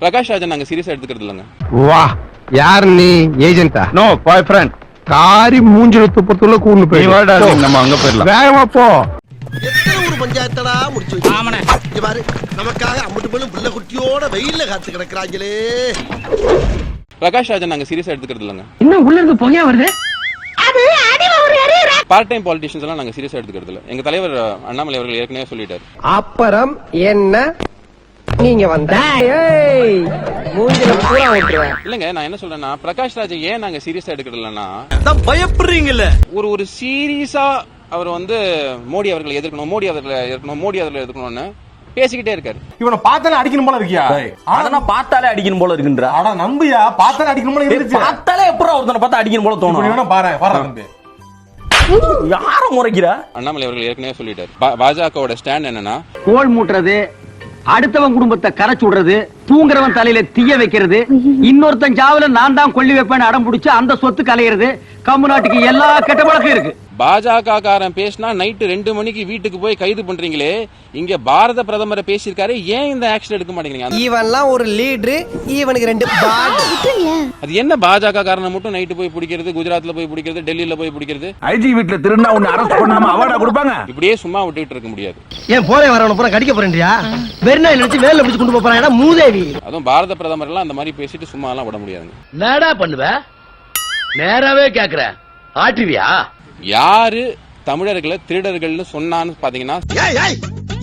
பிரகாஷ் ராஜன் நாங்க சீரியஸா எடுத்துக்கிறது இல்லைங்க. வா யார் நீ? ஏஜென்டா நோ பாய் ஃப்ரெண்ட் காரி மூஞ்சில துப்பத்துள்ள கூண்டு போய் நம்ம அங்க போயிடலாம். வேகமா போ. எத்தனை ஊர் பஞ்சாயத்தடா முடிச்சு வச்சு? இங்க பாரு நமக்காக அம்மட்டு போலும் புள்ள குட்டியோட வெயில்ல காத்து கிடக்குறாங்களே. பிரகாஷ் ராஜன் நாங்க சீரியஸா எடுத்துக்கிறது இல்லைங்க. இன்னும் உள்ள இருந்து புகையா வருது? பார்ட் டைம் பாலிட்டிஷியன்ஸ் எல்லாம் நாங்க சீரியஸா எடுத்துக்கிறது இல்ல. எங்க தலைவர் அண்ணாமலை அவர்கள் ஏற்கனவே சொல்லிட்டாரு. அப்புறம் என்ன? நீங்க வந்த. இல்லங்க நான் என்ன சொல்றேன்னா பிரகாஷ் ராஜ் ஏன் நாங்க சீரியஸா எடுக்கிறது இல்லைன்னா பயப்படுறீங்கல்ல? ஒரு ஒரு சீரியஸா அவர் வந்து மோடி அவர்களை எதிர்க்கணும் மோடி அவர்களை எதிர்க்கணும் மோடி அவர்களை எதிர்க்கணும்னு பேசிக்கிட்டே இருக்காரு. இவனை பார்த்தாலே அடிக்கணும் போல இருக்கியா? அதெல்லாம் பார்த்தாலே அடிக்கணும் போல இருக்குன்றா? ஆனா நம்பியா? பார்த்தாலே அடிக்கணும் போல இருந்துச்சு. பார்த்தாலே எப்பறம் ஒருத்தனை பார்த்தா அடிக்கணும் போல தோணும்? வேணா பாரு பாரு தம்பி யார முறைக்கிறா? அண்ணாமலை அவர்கள் ஏற்கனவே சொல்லிட்டாரு. பா- பாஜகவோட ஸ்டாண்ட் என்னன்னா கோல் மூட்டுறது அடுத்தவன் குடும்பத்தை கரைச்சு விடுறது தூங்குறவன் தலையில தீய வைக்கிறது இன்னொருத்தன் ஜாவில நான் தான் கொல்லி வைப்பேன்னு அடம் பிடிச்சு அந்த சொத்து கலையிறது கம்மு நாட்டுக்கு எல்லா கெட்ட பழக்கம் இருக்கு. பாஜக காரன் பேசினா நைட்டு ரெண்டு மணிக்கு வீட்டுக்கு போய் கைது பண்றீங்களே இங்க பாரத பிரதமரை பேசியிருக்காரு ஏன் இந்த ஆக்ஷன் எடுக்க மாட்டேங்கிறீங்க? இவன்லாம் ஒரு லீடரு இவனுக்கு ரெண்டு அது என்ன பாஜக காரனை மட்டும் நைட்டு போய் பிடிக்கிறது குஜராத்ல போய் பிடிக்கிறது டெல்லியில போய் பிடிக்கிறது? ஐஜி வீட்ல திருநா ஒன்னு அரெஸ்ட் பண்ணாம அவார்டா கொடுப்பாங்க. இப்படியே சும்மா விட்டுட்டு இருக்க முடியாது. ஏன் போறே வரவன பூரா கடிக்க போறேன்டியா வெறுநாய் நினைச்சு வேலை பிடிச்சு கொண்டு போறான் மூதேவி அதுவும் பாரத பிரதமர் எல்லாம் அந்த மாதிரி பேசிட்டு சும்மா எல்லாம் விட முடியாதுங்க. என்னடா பண்ணுவ? நேராவே கேக்குற. ஆட்டுவியா? யாரு தமிழர்களை திருடர்கள்னு சொன்னான்னு பாத்தீங்கன்னா ஏய் ஏய்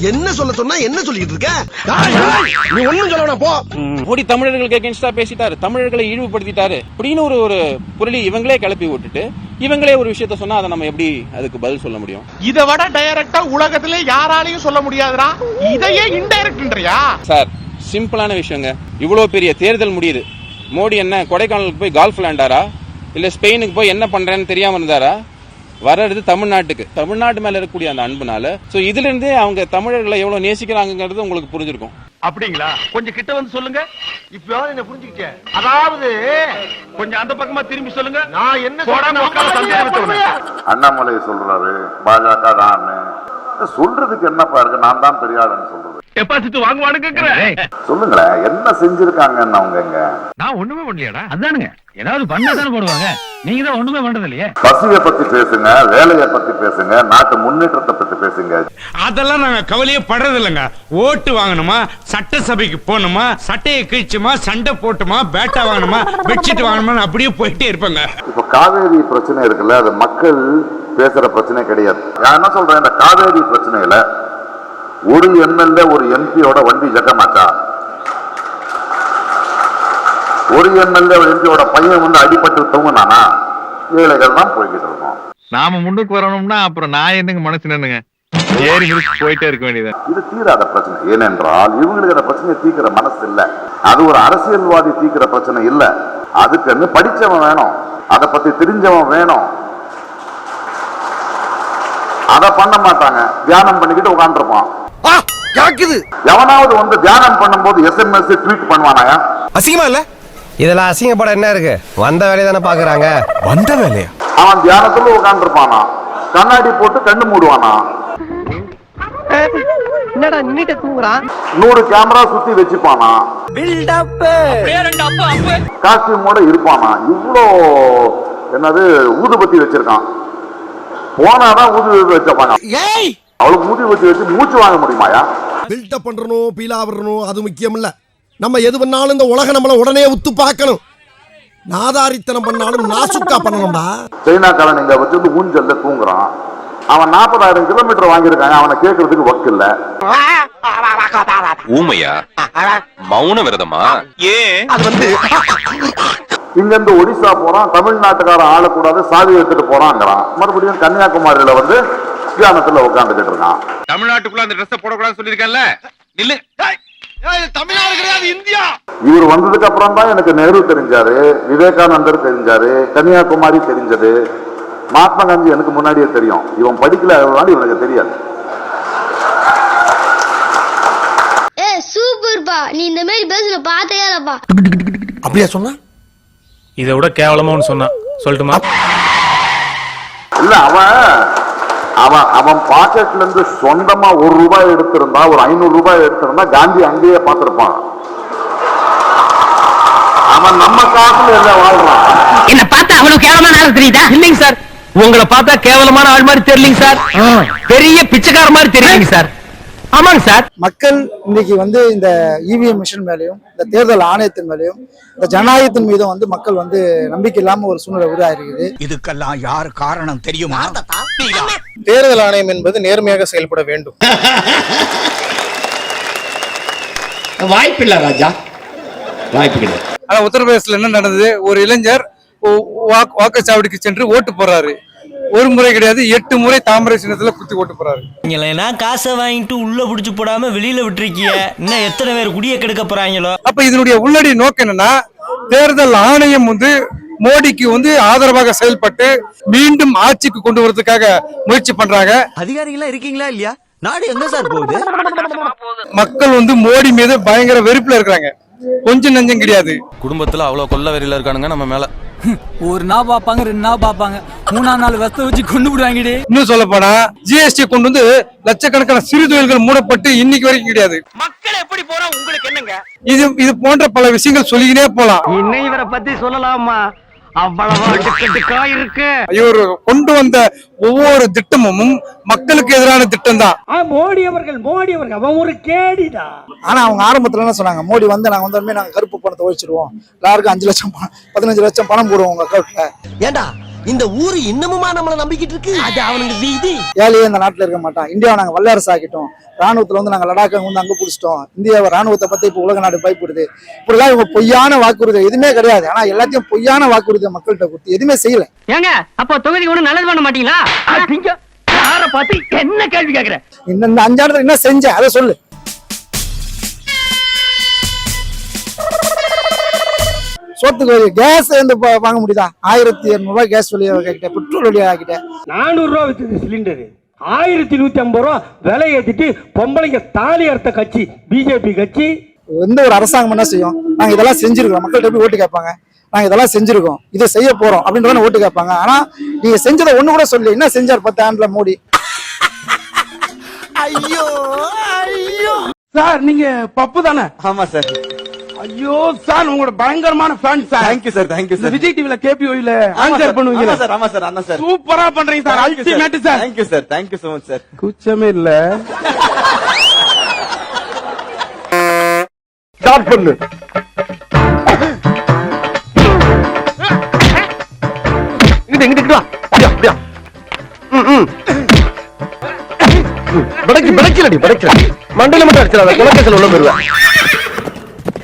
என்ன சொல்ல சொன்னா என்ன சொல்லிட்டு இருக்க? ஏய், ஏய், நீ ஒண்ணும் சொல்ல வேணாம், போ மோடி தமிழர்களுக்கு அகேன்ஸ்டா பேசிட்டாரு. தமிழர்களை இழிவுபடுத்திட்டாரு. அப்படின்னு ஒரு ஒரு புரளி இவங்களே கிளப்பி விட்டுட்டு இவங்களே ஒரு விஷயத்த சொன்னா அதை நம்ம எப்படி அதுக்கு பதில் சொல்ல முடியும்? இத விட டைரக்டா உலகத்திலே யாராலையும் சொல்ல முடியாதுடா. இதையே இன்டைரக்ட்ன்றியா சார் சிம்பிளான விஷயங்க. இவ்வளவு பெரிய தேர்தல் முடியுது. மோடி என்ன கொடைக்கானலுக்கு போய் கால்ஃப் விளையாண்டாரா? இல்ல ஸ்பெயினுக்கு போய் என்ன பண்றேன்னு தெரியாம இருந்தாரா? வர்றது தமிழ்நாட்டுக்கு. தமிழ்நாட்டு மேல இருக்கக்கூடிய அந்த அன்புனால சோ இதுல இருந்தே அவங்க தமிழர்களை எவ்வளவு நேசிக்கிறாங்கிறது உங்களுக்கு புரிஞ்சிருக்கும். அப்படிங்களா? கொஞ்சம் கிட்ட வந்து சொல்லுங்க. இப்ப என்ன புரிஞ்சுக்கிட்டேன் அதாவது கொஞ்சம் அந்த பக்கமா திரும்பி சொல்லுங்க. நான் என்ன. அண்ணாமலை சொல்றாரு பாஜக தான் சொல்றதுக்கு என்னப்பா இருக்கு நான் தான் பெரிய ஆளுன்னு சொல்றது. டெபாசிட் வாங்குவானு கேக்குறேன் சொல்லுங்களேன் என்ன செஞ்சிருக்காங்கன்னு அவங்க இங்க நான் ஒண்ணுமே பண்ணலையாடா. அதானுங்க. ஏதாவது பண்ணா தானே போடுவாங்க. நீங்க தான் ஒண்ணுமே பண்றது இல்லையே பத்தி பேசுங்க வேலையை பத்தி பேசுங்க நாட்டு முன்னேற்றத்தை பத்தி பேசுங்க. அதெல்லாம் நாங்க கவலையே படுறது இல்லைங்க ஓட்டு வாங்கணுமா சட்டசபைக்கு போகணுமா சட்டையை கிழிச்சுமா சண்டை போட்டுமா பேட்டா வாங்கணுமா பெட்ஷீட் வாங்கணுமா அப்படியே போயிட்டே இருப்பாங்க. இப்ப காவேரி பிரச்சனை இருக்குல்ல அது மக்கள் பேசுற பிரச்சனை கிடையாது. நான் என்ன சொல்றேன் இந்த காவேரி பிரச்சனையில ஒரு எம்எல்ஏ ஒரு எம்பியோட வண்டி ஜக்கமாச்சா ஒரு எம்எல்ஏ ஒரு எம்பியோட பையன் வந்து அடிபட்டு தூங்கினானா ஏழைகள் தான் போய்கிட்டு இருக்கோம். நாம முன்னுக்கு வரணும்னா அப்புறம் நான் என்னங்க மனசு நின்னுங்க? ஏறி போயிட்டே இருக்க வேண்டியது இது தீராத பிரச்சனை. ஏனென்றால் இவங்களுக்கு அந்த பிரச்சனையை தீர்க்கிற மனசு இல்ல. அது ஒரு அரசியல்வாதி தீர்க்கிற பிரச்சனை இல்ல. அதுக்குன்னு படிச்சவன் வேணும்? அதை பத்தி தெரிஞ்சவன் வேணும்? அத பண்ண மாட்டாங்க. தியானம் பண்ணிக்கிட்டு உட்காந்துருப்பான் எவனாவது வந்து தியானம் பண்ணும்போது எஸ்எம்எஸ் ட்வீட் பண்ணுவானாயா அசிங்கமா இல்ல? இதுல அசிங்கப்பட என்ன இருக்கு? வந்த வேலையை தானே பாக்குறாங்க வந்த வேலையா? அவன் தியானத்துல உட்காந்துருப்பானா கண்ணாடி போட்டு கண்ணு மூடுவானா? என்னடா நின்னுட்டு தூங்குறான்? நூறு கேமரா சுத்தி வச்சுப்பானா? காஸ்டியூமோட இருப்பானா? இவ்வளோ என்னது ஊதுபத்தி வச்சிருக்கான். போனாதான் ஊதுபத்தி வச்சப்பாங்க ஏய்! அவளுக்கு ஊதுபத்தி வச்சு மூச்சு வாங்க முடியுமாயா பில்டப் பண்றணும் பீலா விடணும் அது முக்கியம் இல்ல. நம்ம எது பண்ணாலும் இந்த உலக நம்மள உடனே உத்து பார்க்கணும். நாதாரித்தனம் பண்ணாலும் நாசுக்கா பண்ணணும்டா. சைனாக்காரன் இங்க வச்சு வந்து ஊஞ்சல்ல தூங்குறான். அவன் நாற்பதாயிரம் கிலோமீட்டர் வாங்கியிருக்காங்க அவனை கேட்கறதுக்கு ஒர்க் இல்ல. ஊமையா? மௌன விரதமா? ஏன்? அது வந்து இங்க இருந்து ஒடிசா போறான் தமிழ்நாட்டுக்காரன் ஆளக்கூடாது சாவி எடுத்துட்டு போறாங்கிறான் மறுபடியும் கன்னியாகுமரியில வந்து தியானத்துல உட்காந்துக்கிட்டு இருக்கான். தமிழ்நாட்டுக்குள்ள அந்த ட்ரெஸ் போடக்கூடாதுன்னு சொல்லியிருக்கேன்ல. நில்லு. தமிழ்நாடு கிடையாது இந்தியா. இவர் வந்ததுக்கு அப்புறம் தான் எனக்கு நேரு தெரிஞ்சாரு விவேகானந்தர் தெரிஞ்சாரு கன்னியாகுமரி தெரிஞ்சது. மகாத்மா காந்தி எனக்கு முன்னாடியே தெரியும். இவன் படிக்கல அதனால இவனுக்கு தெரியாது. ஏ சூப்பர்ப்பா. நீ இந்த மாதிரி பேசுன பார்த்தே இல்லப்பா அப்படியா சொன்னா? இதை விட கேவலமா ஒன்று சொன்னான். சொல்லட்டுமா? இல்ல அவன் அவன் அவன் பாக்கெட்ல இருந்து சொந்தமா ஒரு ரூபாய் எடுத்திருந்தா ஒரு ஐநூறு ரூபாய் எடுத்திருந்தா காந்தி அங்கேயே பார்த்திருப்பான். அவன் நம்ம காசுல என்ன வாழ்றான்? என்ன பார்த்தா அவ்வளவு கேவலமான ஆளு தெரியுதா? இல்லைங்க சார். உங்களை பார்த்தா கேவலமான ஆள் மாதிரி தெரியலீங்க சார். பெரிய பிச்சைக்கார மாதிரி தெரியுங்க சார். ஆமாங்க சார். மக்கள் இன்னைக்கு வந்து இந்த இவிஎம் மிஷின் மேலேயும் இந்த தேர்தல் ஆணையத்தின் மேலேயும் இந்த ஜனநாயகத்தின் மீதும் வந்து மக்கள் வந்து நம்பிக்கை இல்லாம ஒரு சூழ்நிலை உருவாயிருக்குது இதுக்கெல்லாம் யார் காரணம் தெரியுமா? தேர்தல் ஆணையம் என்பது நேர்மையாக செயல்பட வேண்டும். வாய்ப்பில்லை ராஜா. வாய்ப்பு கிடையாது. ஆனா உத்தரப்பிரதேசல என்ன நடந்தது? ஒரு இளைஞர் வாக்கு- வாக்குச்சாவடிக்கு சென்று ஓட்டு போறாரு ஒரு முறை கிடையாது எட்டு முறை தாமரை சின்னத்துல குத்தி ஓட்டு போறாரு. நீங்களா காசை வாங்கிட்டு உள்ள புடிச்சு போடாம வெளியில விட்டுருக்கீங்க இன்னும் எத்தனை பேர் குடிய கெடுக்க போறாங்களோ? அப்ப இதனுடைய உள்ளடி நோக்கம் என்னன்னா தேர்தல் ஆணையம் வந்து மோடிக்கு வந்து ஆதரவாக செயல்பட்டு மீண்டும் ஆட்சிக்கு கொண்டு வரதுக்காக முயற்சி பண்றாங்க. அதிகாரிகளா இருக்கீங்களா இல்லையா? நாடு எங்க சார் போகுது? மக்கள் வந்து மோடி மீது பயங்கர வெறுப்புல இருக்கிறாங்க. கொஞ்சம் நஞ்சம் கிடையாது. குடும்பத்துல அவ்வளவு கொல்ல வெறியில இருக்கானுங்க நம்ம மேல. ஒரு நாள் பாப்பாங்க ரெண்டு நாள் பாப்பாங்க மூணாம் நாள் வெஸ்த வச்சு கொண்டு விடுவாங்கடி இன்னும் சொல்ல போனா ஜிஎஸ்டி கொண்டு வந்து லட்சக்கணக்கான சிறு தொழில்கள் மூடப்பட்டு இன்னைக்கு வரைக்கும் கிடையாது. மக்கள் எப்படி போறா உங்களுக்கு என்னங்க? இது இது போன்ற பல விஷயங்கள் சொல்லிக்கினே போலாம். இன்னும் இவரை பத்தி சொல்லலாமா? இவர் கொண்டு வந்த ஒவ்வொரு திட்டமும் மக்களுக்கு எதிரான திட்டம் தான் மோடி அவர்கள் மோடி அவர்கள் அவன் ஒரு கேடிடா. ஆனா அவங்க ஆரம்பத்துல என்ன சொன்னாங்க? மோடி வந்து நாங்க வந்தோடனே நாங்க கருப்பு பணத்தை ஒழிச்சிருவோம். எல்லாருக்கும் அஞ்சு லட்சம் பணம் பதினஞ்சு லட்சம் பணம் போடுவோம் உங்க அக்கௌண்ட்ல ஏண்டா இந்த ஊரு இன்னமுமா நம்மள நம்பிக்கிட்டு இருக்கு? அது அவனுக்கு வீதி. ஏழையே இந்த நாட்டுல இருக்க மாட்டான். இந்தியாவை நாங்க வல்லரசு ஆக்கிட்டோம். ராணுவத்துல வந்து நாங்க லடாக்கை வந்து அங்க புடிச்சிட்டோம். இந்தியாவை ராணுவத்தை பத்தி இப்ப உலக நாடு பயப்படுது. இப்படிலாம் இவங்க பொய்யான வாக்குறுதி எதுவுமே கிடையாது. ஆனா எல்லாத்தையும் பொய்யான வாக்குறுதியை மக்கள்கிட்ட கொடுத்து எதுவுமே செய்யல. ஏங்க அப்போ தொகுதி ஒண்ணு நல்லது பண்ண மாட்டீங்களா? யார பார்த்து என்ன கேள்வி கேக்குற? இந்த இந்த அஞ்சாண்டு என்ன செஞ்ச? அதை சொல்லு. சோத்துக்கு கேஸ் வந்து வாங்க முடியுதா? ஆயிரத்தி இருநூறு ரூபாய் கேஸ் வெளியே ஆக்கிட்டேன் பெட்ரோல் வெளியே ஆக்கிட்டேன் நானூறு ரூபா வித்தது சிலிண்டரு ஆயிரத்தி நூத்தி ஐம்பது ரூபா விலை ஏத்திட்டு பொம்பளைங்க தாலி அறுத்த கட்சி பிஜேபி கட்சி. எந்த ஒரு அரசாங்கம் என்ன செய்யும்? நாங்க இதெல்லாம் செஞ்சிருக்கோம் மக்கள்கிட்ட போய் ஓட்டு கேட்பாங்க? நாங்க இதெல்லாம் செஞ்சிருக்கோம். இதை செய்ய போறோம் அப்படின்றத ஓட்டு கேட்பாங்க. ஆனா நீங்க செஞ்சதை ஒண்ணு கூட சொல்லி என்ன செஞ்சார் பத்து ஆண்டுல மோடி? சார் நீங்க பப்பு தானே? ஆமா சார். ஐயோ சார் உங்களோட பயங்கரமான fan sir. Thank you sir thank you sir Vijay டிவில கேபிஓல ஆன்சர் பண்ணுவீங்க சார் ஆமா சார் ஆமா சார் சூப்பரா பண்றீங்க sir. Ultimate sir. Thank you sir thank you so much sir குச்சமே இல்ல. ஸ்டார்ட் பண்ணு. இங்கிட்டு இங்கிட்டு வா. அப்படியா அப்படியா? ம், ம். பிடைக்கு பிடைக்கலடி பிடைக்கல மண்டையில மட்டும் அடிச்சிடாத குலக்கத்தில் உள்ள போயிருவேன்.